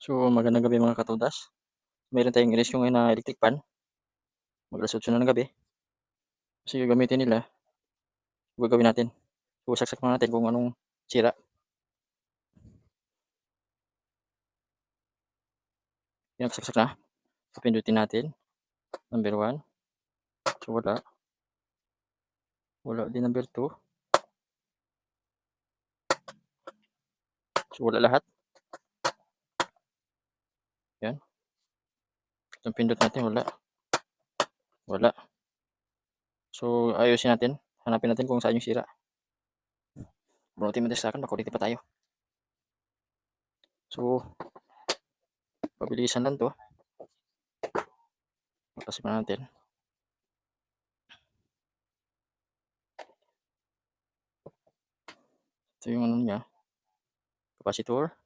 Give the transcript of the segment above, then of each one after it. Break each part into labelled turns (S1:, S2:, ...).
S1: So, magandang gabi mga katodas. Meron tayong inisyu ngayon na electric fan. Mag-alas 8 na ng gabi. Kasi gagamitin nila. Gagawin natin. So, saksak muna natin kung anong sira. Pinagsak na. So, pindutin natin. Number 1. So, wala. Wala din number 2. So, wala lahat. Yan. Itong pindot natin, wala. Wala. So, ayusin natin. Hanapin natin kung saan yung sira. Bunutin mo sa akin, makulit pa tayo. So, pabilisan lang to. Patasin pa natin. Ito yung ano niya. Capacitor.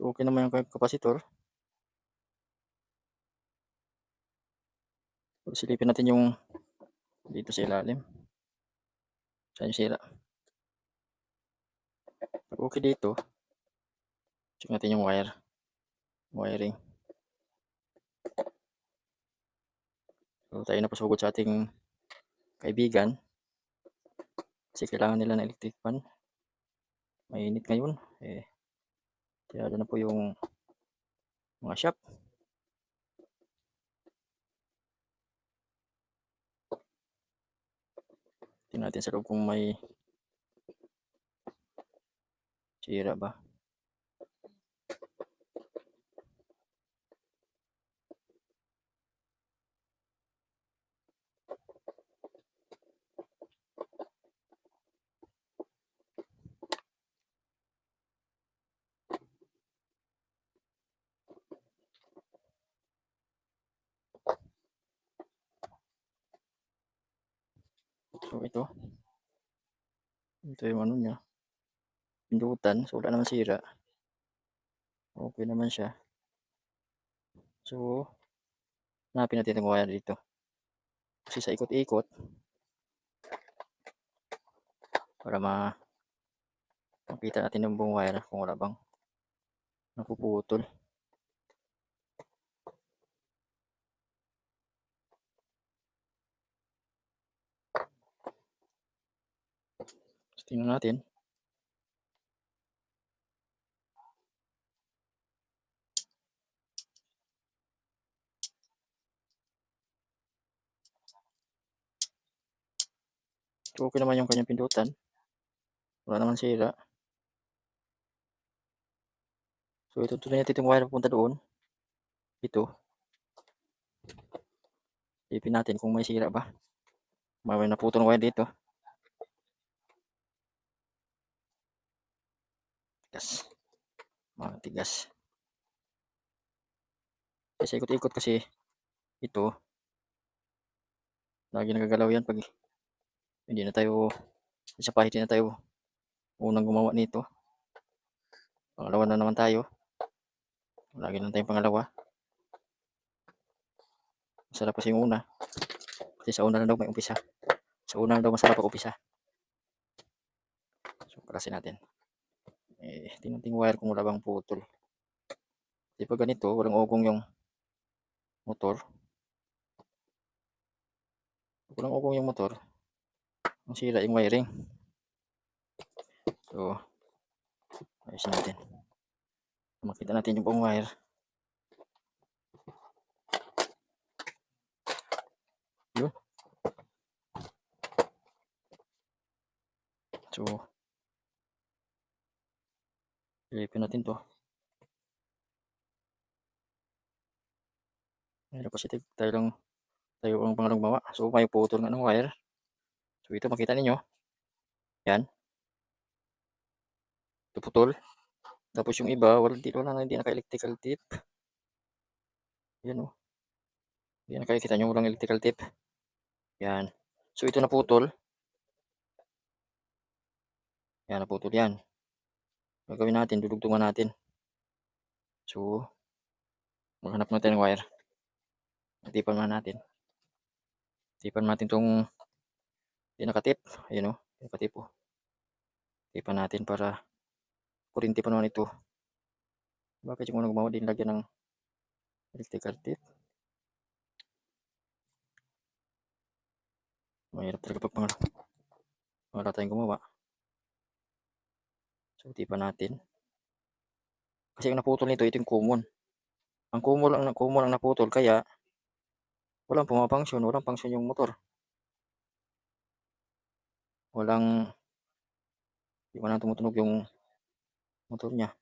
S1: So, okay naman yung capacitor. So, silipin natin yung dito sa ilalim. Saan yung sira. Okay dito, check natin yung wire. Wiring. So, tayo na pasugod sa ating kaibigan. Kasi kailangan nila ng electric fan. Mainit ngayon. Eh, kaya na po yung mga shop. Tingnan natin sa loob kung may sira ba. So ito. Ito yung ano niya. Pindutan. So wala naman sira. Okay naman siya. So, hanapin natin itong wire dito. Kasi sa ikot-ikot, para ma makita natin yung buong wire kung wala bang napuputol. So, tingnan natin. Okay naman yung kanyang pindutan. Wala naman sira. So, ito tuloy natin itong wire papunta doon. Ito. Ipin natin kung may sira ba. May naputol wire dito. Tigas. Mga tigas. Kasi ikot-ikot kasi ito. Lagi nagagalaw yan pag hindi na tayo isa pa na tayo unang gumawa nito. Pangalawa na naman tayo. Lagi na tayong pangalawa. Masarap kasi yung una. Kasi sa una lang daw may umpisa. Sa una lang daw masarap ang umpisa. So, parasin natin. Eh, tingnan wire kung wala bang putol. Kasi pag ganito, walang ugong yung motor. Walang ugong yung motor, ang sira yung wiring. So, ayusin natin. Makita natin yung buong wire. Yun. So, ilipin natin to. Ngayon kasi tayo lang tayo ang pangalang gumawa. So, may putol nga ng wire. So, ito makita ninyo. Yan. Ito putol. Tapos yung iba, wala wala na hindi naka-electrical tip. Yan oh. Yan nakikita nyo walang electrical tip. Yan. So, ito naputol. Yan, naputol yan. Gagawin natin, dudugtungan natin. So, maghanap natin ng wire. Tipan na natin. Tipan natin itong hindi nakatip. Ayun o, nakatip o. Tipan natin para kuryente pa naman ito. Bakit yung unang gumawa din lagyan ng electrical tape? Mahirap talaga pag pang wala tayong gumawa. So, pa natin. Kasi ang naputol nito, ito yung common. Ang common ang common ang naputol kaya walang pumapangsyon, walang pangsyon yung motor. Walang di man tumutunog yung motor niya.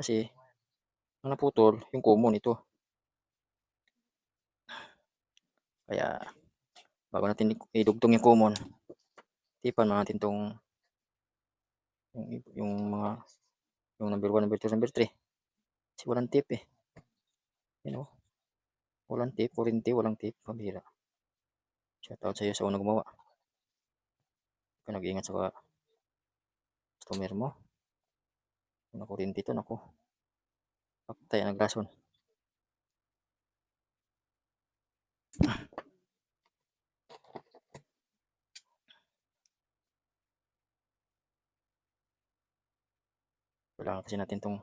S1: Kasi ang naputol yung common ito. Kaya bago natin idugtong yung common, tipan natin tong yung, yung mga yung number 1, number 2, number 3. Kasi walang tip eh. You know? Walang tip, kurinti, walang tip. Pabira. Shout out sa iyo sa unang gumawa. Kung nag-iingat sa customer mo. Kung nakurinti ito, naku. Paktay, naglason. Kailangan kasi natin itong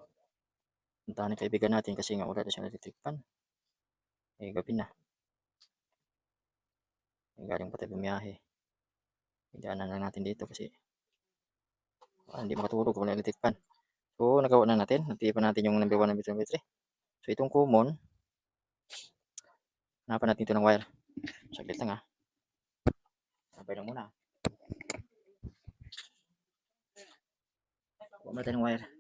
S1: puntahan ng kaibigan natin kasi nga wala na siyang electric. Eh, gabi na. Eh, galing pa tayo bumiyahe. Hidaanan lang natin dito kasi ah, hindi makatulog kung wala electric. So, nagawa na natin. Natipan natin yung number 1, number 2, number 3. So, itong common, hanapan natin ito ng wire. Saglit lang ha. Sabay lang muna. Kuha natin ng wire.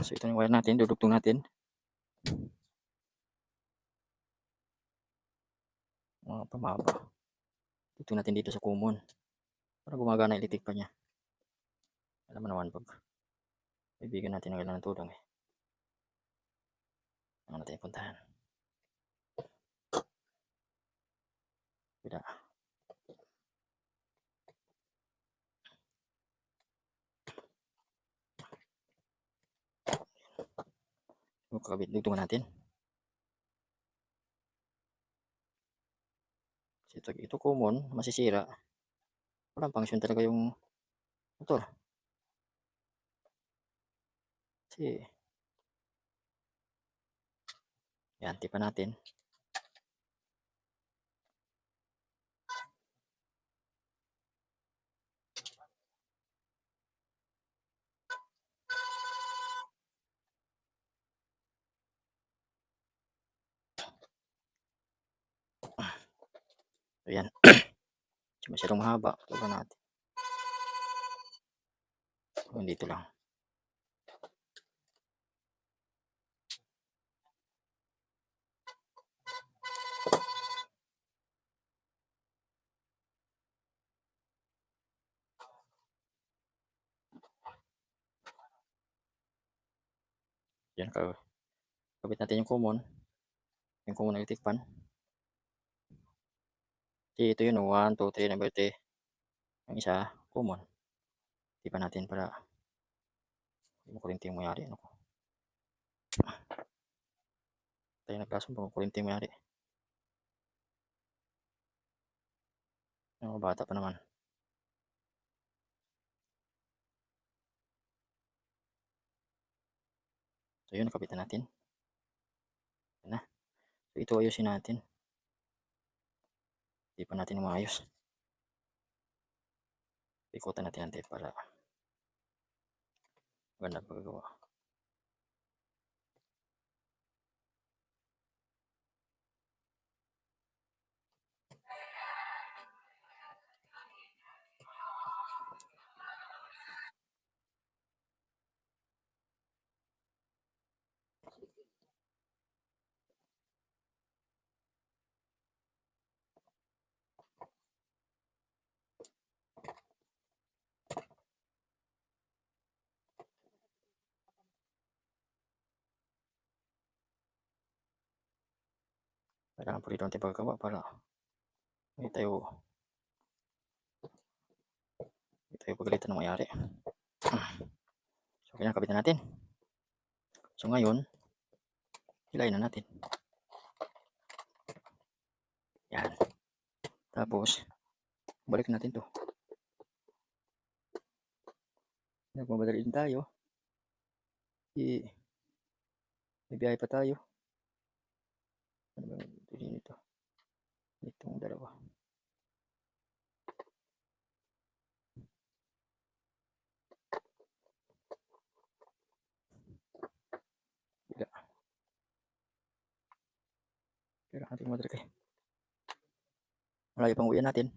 S1: So ito yung wire natin, dudugtong natin. Mga pamaba. Dito natin dito sa common. Para gumagana electric pa niya. Alam mo naman pag kaibigan natin ang kailangan ng tulong eh. Ano natin puntahan. Bila. Magkakabit dugtungan natin. Ito, ito common, masisira. Walang function talaga yung motor. Kasi, yan, tipa natin. Ayan. Masyadong mahaba. Tulo natin. O, dito lang. Yan, kabit natin yung common. Yung common electric fan. Kasi ito yun, 1, 2, 3, number 3. Ang isa, common. Di pa natin para hindi mo kurinti yung mayari. Ano ko? Tayo nagkasun pa kurinti yung mayari. Yung bata pa naman. So yun, nakapitan natin. Yan na. So ito ayusin natin. Hindi pa natin maayos. Ikutan natin tape para maganda paggawa. Kailangan pulido natin pagkagawa para hindi tayo hindi tayo pagalitan ng mayari. So, kailangan kabitan natin. So, ngayon, hilayin na natin. Yan. Tapos, balik natin to. Nagmamadali din tayo. I, may biyahe pa tayo. Ano ba ito din ito? Itong dalawa. Bila. Kailangan natin madali kayo. Malayo pang uwian natin.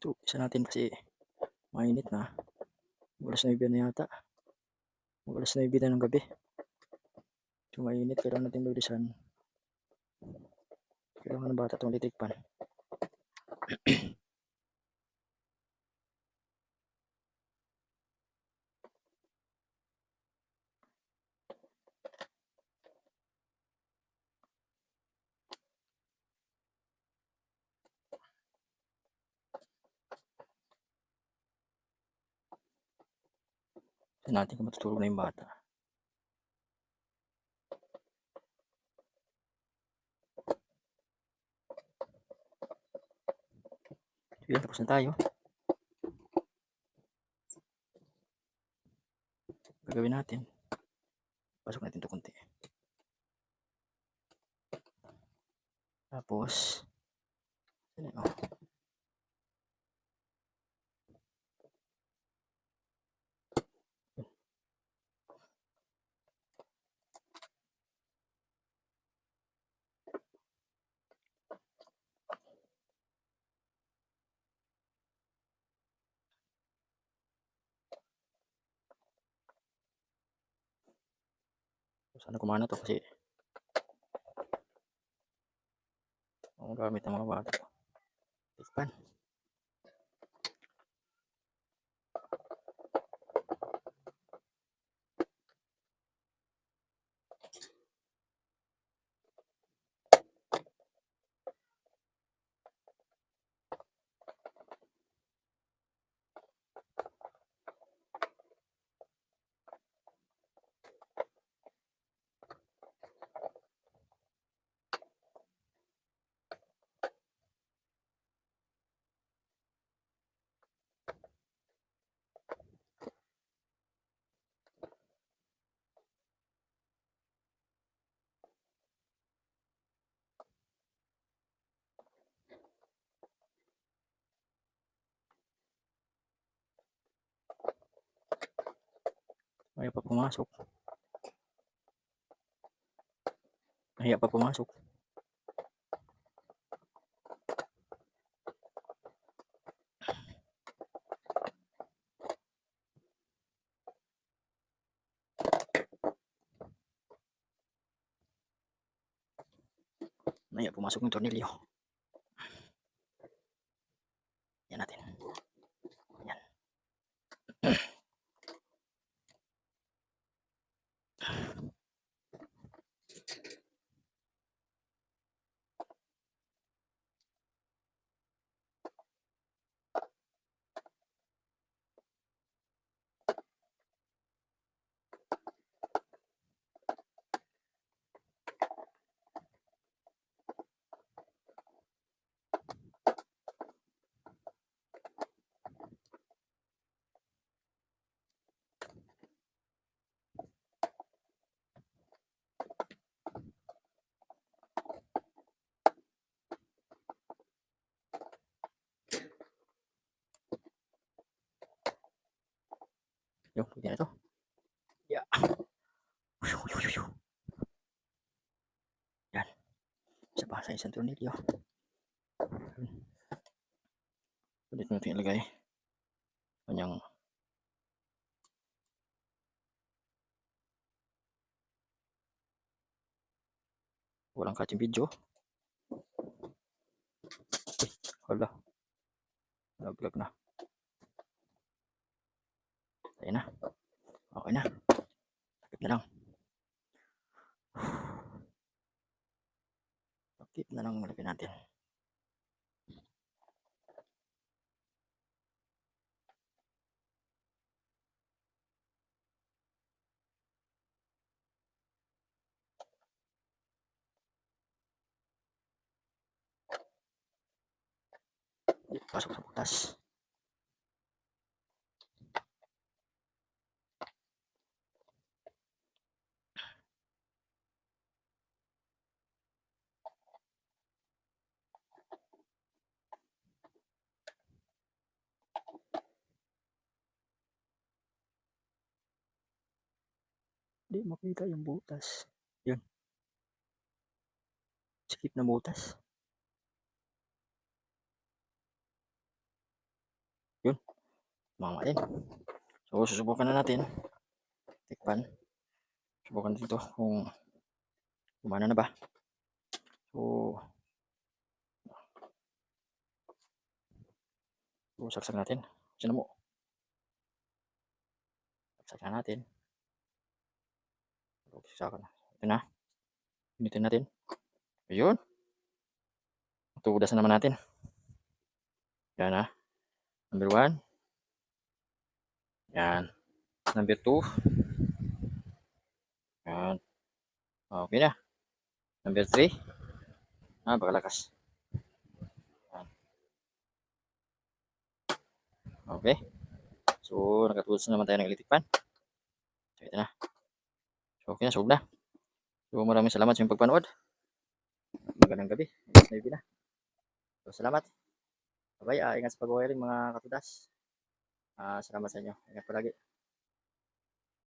S1: Ito, isa natin kasi mainit na. Alas 9 na yata. Alas 9 na ng gabi. So mainit, kailangan natin bilisan. Kailangan ng bata itong litikpan. Tignan natin kung matutulog na yung bata. Sige, tapos na tayo. Gagawin natin. Pasok natin ito konti. Tapos, ano, oh. Sana kumana to kasi ang gamit ng mga bata. Tikpan. masuk. Ya apa masuk. Nah pemasuk untuk Cornelio Yun, pwede na ito. Yeah. Uy, uy, uy, uy. Yan. Isa pa sa isang tornilyo. Ulit natin ilagay. Kanyang Laglag na. Okay na. Takip na lang. Takip na lang malapit natin. Pasok sa butas. Makita yung butas. Yun. Sikip na butas. Yun. Mama. So, susubukan na natin. Tikpan. Subukan dito kung gumana na ba. So, so saksak natin. Sino mo? Saksak na natin. Saksakan na. Ito na. Pinitin natin. Ayun. Tudas na naman natin. Yan ha. Number one. Yan. Number two. Yan. Okay na. Number three. Ah, bakalakas. Yan. Okay. So, nakatulad na naman tayo ng electric fan. So, ito na. Okay na, solve na. So, maraming salamat sa inyong pagpanood. Magandang gabi. Maybe na. So, salamat. Bye-bye. Ah, ingat sa pag-wiring mga katudas. Ah, salamat sa inyo. Ingat palagi.